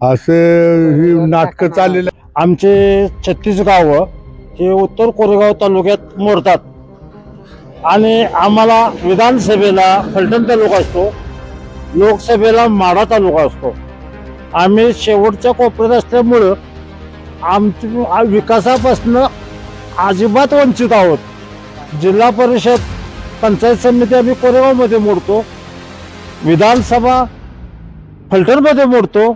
असं ही नाटकं चाललेलं आमचे छत्तीस गावं हे उत्तर कोरेगाव तालुक्यात मोडतात. आणि आम्हाला विधानसभेला फलटण तालुका असतो लोकसभेला माढा तालुका असतो. आम्ही शेवटच्या कोपऱ्यात असल्यामुळं आमची विकासापासून अजिबात वंचित आहोत. जिल्हा परिषद पंचायत समिती आम्ही कोरेगावमध्ये मोडतो. विधानसभा फलटणमध्ये मोडतो.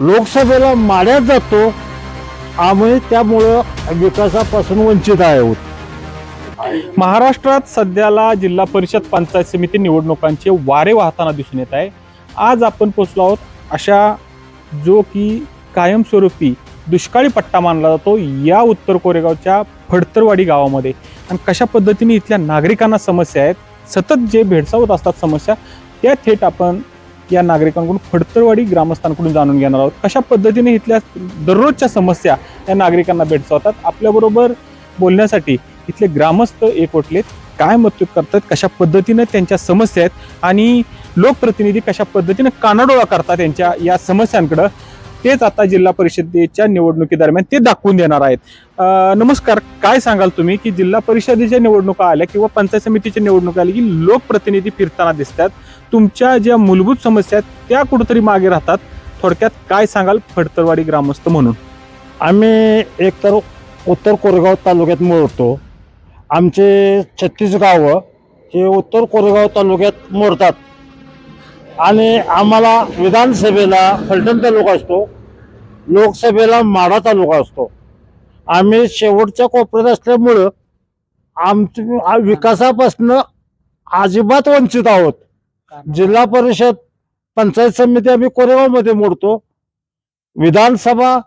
लोकसभेला माड्यात जातो आम्ही त्यामुळं विकासापासून वंचित आहोत महाराष्ट्रात सध्याला जिल्हा परिषद पंचायत समिती निवडणुकांचे वारे वाहताना दिसून येत आहे. आज आपण पोचलो आहोत अशा जो की कायमस्वरूपी दुष्काळी पट्टा मानला जातो या उत्तर कोरेगावच्या फडतरवाडी गावामध्ये. आणि कशा पद्धतीने इथल्या नागरिकांना समस्या आहेत सतत जे भेडसावत असतात समस्या त्या थेट आपण या नागरिकांकडून फडतरवाडी ग्रामस्थांकडून जाणून घेणार आहोत. कशा पद्धतीने इथल्या दररोजच्या समस्या या नागरिकांना भेटसावतात आपल्याबरोबर बोलण्यासाठी इथले ग्रामस्थ एकवटलेत काय मत करतात? कशा पद्धतीनं त्यांच्या समस्या आहेत? आणि लोकप्रतिनिधी कशा पद्धतीनं कानाडोळा करतात त्यांच्या या समस्यांकडं? तेच आता जिल्हा परिषदेच्या निवडणुकीदरम्यान ते दाखवून देणार आहेत. नमस्कार. काय सांगाल तुम्ही की जिल्हा परिषदेच्या निवडणुका आल्या किंवा पंचायत समितीच्या निवडणुका आल्या की लोकप्रतिनिधी फिरताना दिसतात? तुमच्या ज्या मूलभूत समस्या आहेत त्या कुठेतरी मागे राहतात. थोडक्यात काय सांगाल फडतरवाडी ग्रामस्थ म्हणून? आम्ही एकतर उत्तर कोरेगाव तालुक्यात मोडतो. आमचे छत्तीस गावं हे उत्तर कोरेगाव तालुक्यात मोडतात. आणि आम्हाला विधानसभेला फलटण तालुका असतो लोकसभेला माढा तालुका असतो. आम्ही शेवटच्या कोपऱ्यात असल्यामुळं आमची विकासापासनं अजिबात वंचित आहोत. जिल्हा परिषद पंचायत समिती आम्ही कोरेगावमध्ये मोडतो. विधानसभा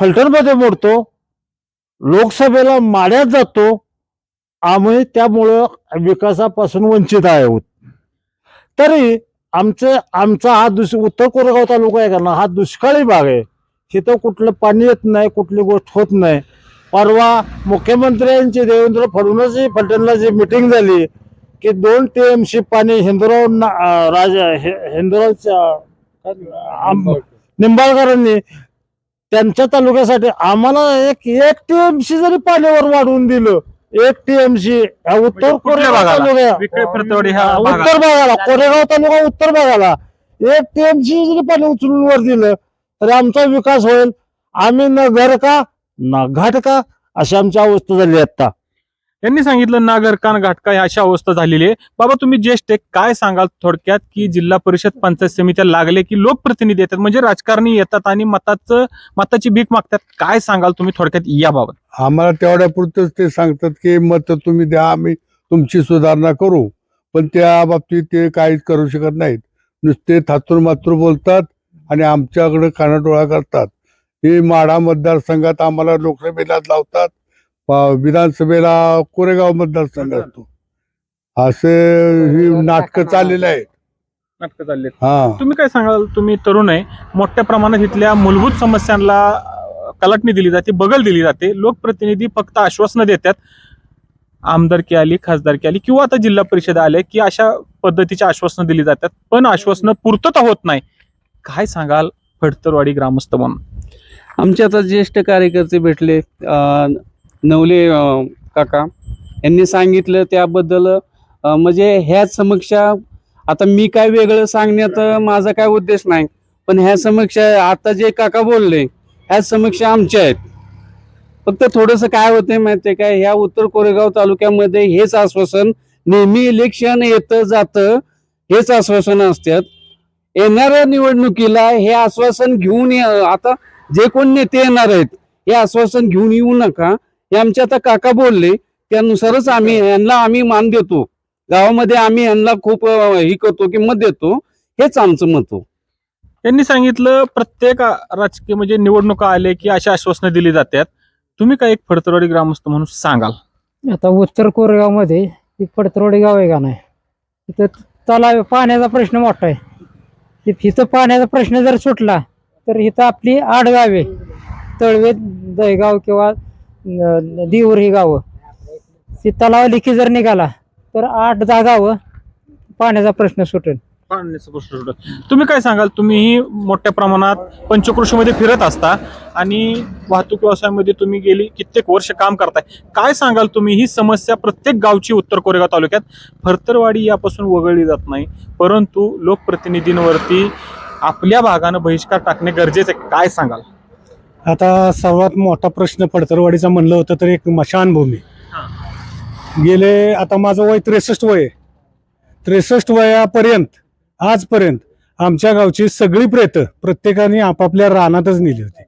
फलटणमध्ये मोडतो. लोकसभेला माड्यात जातो. आम्ही त्यामुळं विकासापासून वंचित आहोत. तरी आमचं आमचा हा दुस उत्तर कोरेगाव तालुका आहे का ना हा दुष्काळी भाग आहे. तिथं कुठलं पाणी येत नाही कुठली गोष्ट होत नाही. परवा मुख्यमंत्र्यांची देवेंद्र फडणवीस फलटणला जी मिटिंग झाली की दोन टी एम सी पाणी हिंदुराव ना- अं, राजा हे- हिंदुरावच्या निंबाळकरांनी त्यांच्या तालुक्यासाठी आम्हाला एक एक टीएमसी जरी पाण्यावर वाढवून दिलं एक टीएमसी उत्तर कुठल्या कोरेगाव भागाला? ह्या भागात. उत्तर भागाला कोरेगाव तालुका उत्तर भागाला एक टीएमसी जरी पाणी उचलून वर दिलं तरी आमचा विकास होईल आम्ही न घर का ना घाट का अशी आमची अवस्था झाली आता यांनी सांगितलं नागरकान घाटका या अशा अवस्था झालेली आहे. बाबा तुम्ही ज्येष्ठ काय सांगाल थोडक्यात की जिल्हा परिषद पंचायत समित्या लागले की लोकप्रतिनिधी येतात? म्हणजे राजकारणी येतात आणि मताचं मताची भीक मागतात. काय सांगाल तुम्ही थोडक्यात याबाबत? आम्हाला तेवढ्यापुरतच ते सांगतात की मत तुम्ही द्या आम्ही तुमची सुधारणा करू. पण त्या बाबतीत ते काहीच करू शकत नाहीत. नुसते थातूर मातूर बोलतात आणि आमच्याकडे कानाडोळा करतात. हे माढा मतदारसंघात आम्हाला लोकसभेला लावतात. प- विधानसभेला कोरेगाव मतदारसंघ असतो. असं ही नाटकं चाललेलं आहे नाटकं चालले हा. तुम्ही काय सांगाल? तुम्ही तरुण आहे. मोठ्या प्रमाणात इथल्या मूलभूत समस्यांना अं, कलाटणी दिली जाते बगल दिली जाते. लोकप्रतिनिधी फक्त आश्वासनं देतात. आमदारकी आली खासदारकी आली किंवा आता जिल्हा परिषद आले की अशा पद्धतीची आश्वासनं दिली जातात. पण आश्वासनं पूर्तता होत नाही. काय सांगाल फडतरवाडी ग्रामस्थ म्हणून? आमचे आता ज्येष्ठ कार्यकर्ते भेटले. अ, नवले काका. यांनी सांगितलं त्याबद्दल म्हणजे ह्या समक्षा आता मी काय वेगळं सांगण्यात माझा काय उद्देश नाही. पण ह्या समक्षा आता जे काका बोलले ह्या समक्षा आमच्या आहेत. फक्त थोडंसं काय होतंय माहितीये काय ह्या उत्तर कोरेगाव तालुक्यामध्ये हेच आश्वासन नेहमी इलेक्शन येतं जातं हेच आश्वासन असतात. येणाऱ्या निवडणुकीला हे आश्वासन घेऊन आता जे कोण नेते येणार आहेत हे आश्वासन घेऊन येऊ नका. हे आमचे आता काका बोलले त्यानुसारच आम्ही यांना आम्ही मान देतो. गावामध्ये आम्ही यांना खूप हे करतो किंमत देतो. हेच आमचं मत हो. त्यांनी सांगितलं प्रत्येक राजकीय म्हणजे निवडणुका आले की अशा आश्वासनं दिली जातात. तुम्ही काय एक फडतरवाडी ग्रामस्थ म्हणून सांगाल? आता उत्तर कोरेगावमध्ये ती पडतरोडी गाव आहे का नाही? तिथं तलाव पाण्याचा प्रश्न मोठा आहे. इथं पाण्याचा प्रश्न जर सुटला तर इथं आपली आठ गावे तळवे दहेगाव किंवा दिवर ही गावं. ती तलाव लिखी जर निघाला तर आठ दहा गावं पाण्याचा प्रश्न सुटेल. पाण्याचा प्रश्न सुटेल. तुम्ही काय सांगाल? तुम्ही मोठ्या प्रमाणात पंचकृषीमध्ये फिरत असता आणि वाहतूक व्यवसायामध्ये तुम्ही गेली कित्येक वर्ष काम करताय. काय सांगाल तुम्ही? ही समस्या प्रत्येक गावची उत्तर कोरेगाव तालुक्यात. फरतरवाडी यापासून वगळली जात नाही परंतु लोकप्रतिनिधींवरती आपल्या भागानं बहिष्कार टाकणे गरजेचं आहे. काय सांगाल? आता सर्वात मोठा प्रश्न पडतरवाडीचा म्हणलं होतं तर एक मशानभूमी. गेले आता माझं वय त्रेसष्ट वय आहे. त्रेसष्ट वयापर्यंत आजपर्यंत आमच्या गावची सगळी प्रेतं प्रत्येकाने आपापल्या रानातच नेली होती.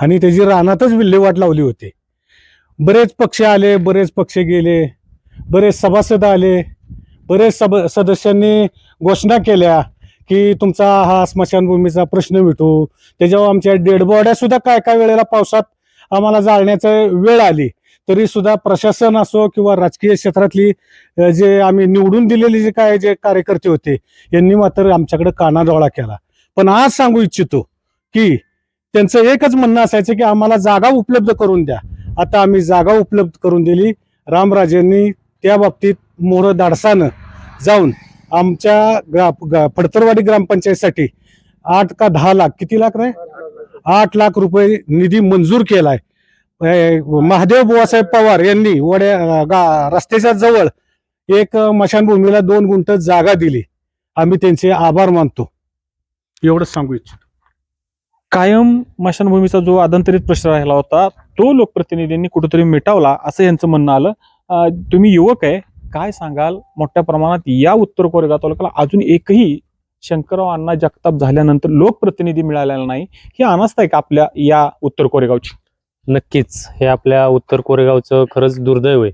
आणि त्याची रानातच विल्हेवाट लावली होती. बरेच पक्ष आले बरेच पक्ष गेले बरेच सभासद आले बरेच सब सदस्यांनी घोषणा केल्या की तुमचा हा स्मशानभूमीचा प्रश्न मिटू. त्याच्यावर आमच्या डेड बॉड्या सुद्धा काय काय वेळेला पावसात आम्हाला जाळण्याचं वेळ आली तरी सुद्धा प्रशासन असो किंवा राजकीय क्षेत्रातली जे आम्ही निवडून दिलेले जे काय जे कार्यकर्ते होते यांनी मात्र आमच्याकडे कानाडोळा केला. पण आज सांगू इच्छितो की त्यांचं एकच म्हणणं असायचं की आम्हाला जागा उपलब्ध करून द्या. आता आम्ही जागा उपलब्ध करून दिली. रामराजेंनी त्या बाबतीत मोहर धाडसानं जाऊन आमच्या ग्रा ग- फडतरवाडी ग्रामपंचायतीसाठी आठ का दहा लाख किती लाख नाही? आठ लाख रुपये निधी मंजूर केलाय. आहे महादेव बुवासाहेब पवार यांनी वड्या गा रस्त्याच्या जवळ एक मशानभूमीला दोन गुंठ जागा दिली. आम्ही त्यांचे आभार मानतो. एवढंच सांगू इच्छितो. कायम मशानभूमीचा जो आदंतरित प्रश्न राहिला होता तो लोकप्रतिनिधींनी कुठेतरी मिटावला असं यांचं म्हणणं आलं. तुम्ही युवक आहे काय सांगाल? मोठ्या प्रमाणात या उत्तर कोरेगाव तालुक्याला अजून एकही शंकरराव अण्णा जगताप झाल्यानंतर लोकप्रतिनिधी मिळालेला नाही ही अनास्था आहे का आपल्या या उत्तर कोरेगावची? नक्कीच. हे आपल्या उत्तर कोरेगावचं खरंच दुर्दैव आहे.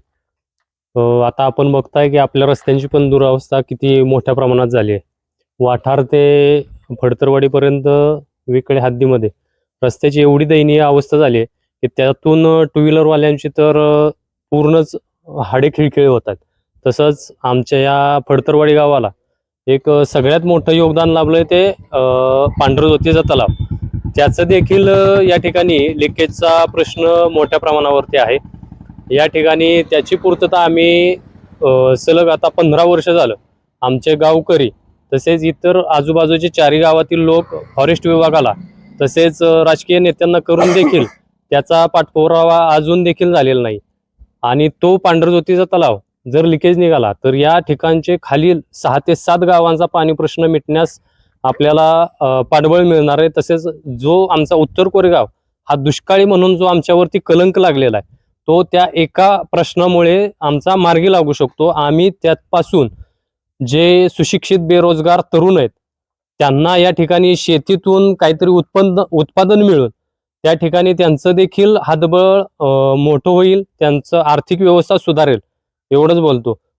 आता आपण बघताय की आपल्या रस्त्यांची पण दुरावस्था किती मोठ्या प्रमाणात झाली आहे. वाठार ते फडतरवाडीपर्यंत विकडे हद्दीमध्ये. रस्त्याची एवढी दयनीय अवस्था झाली आहे की त्यातून टू व्हीलरवाल्यांची तर पूर्णच हाडे खिळखिळे होतात. तसंच आमच्या या फडतरवाडी गावाला एक सगळ्यात मोठं योगदान लाभलं आहे ते पांढरज्योतीचा तलाव. त्याचं देखील या ठिकाणी लिकेजचा प्रश्न मोठ्या प्रमाणावरती आहे. या ठिकाणी त्याची पूर्तता आम्ही सलग आता पंधरा वर्ष झालं. आमचे गावकरी तसेच इतर आजूबाजूचे चारही गावातील लोक फॉरेस्ट विभागाला तसेच राजकीय नेत्यांना करून देखील त्याचा पाठपुरावा अजून देखील झालेला नाही. आणि तो पांढरज्योतीचा तलाव जर लिकेज निघाला तर या ठिकाणचे खालील सहा ते सात गावांचा पाणी प्रश्न मिटण्यास आपल्याला पाठबळ मिळणार आहे. तसेच जो आमचा उत्तर कोरेगाव हा दुष्काळी म्हणून जो आमच्यावरती कलंक लागलेला आहे तो त्या एका प्रश्नामुळे आमचा मार्गी लागू शकतो. आम्ही त्यापासून जे सुशिक्षित बेरोजगार तरुण आहेत त्यांना या ठिकाणी शेतीतून काहीतरी उत्पन्न उत्पादन मिळून त्या ठिकाणी त्यांचं देखील हातबळ मोठं होईल त्यांचं आर्थिक व्यवस्था सुधारेल. एवढंच बोलतो.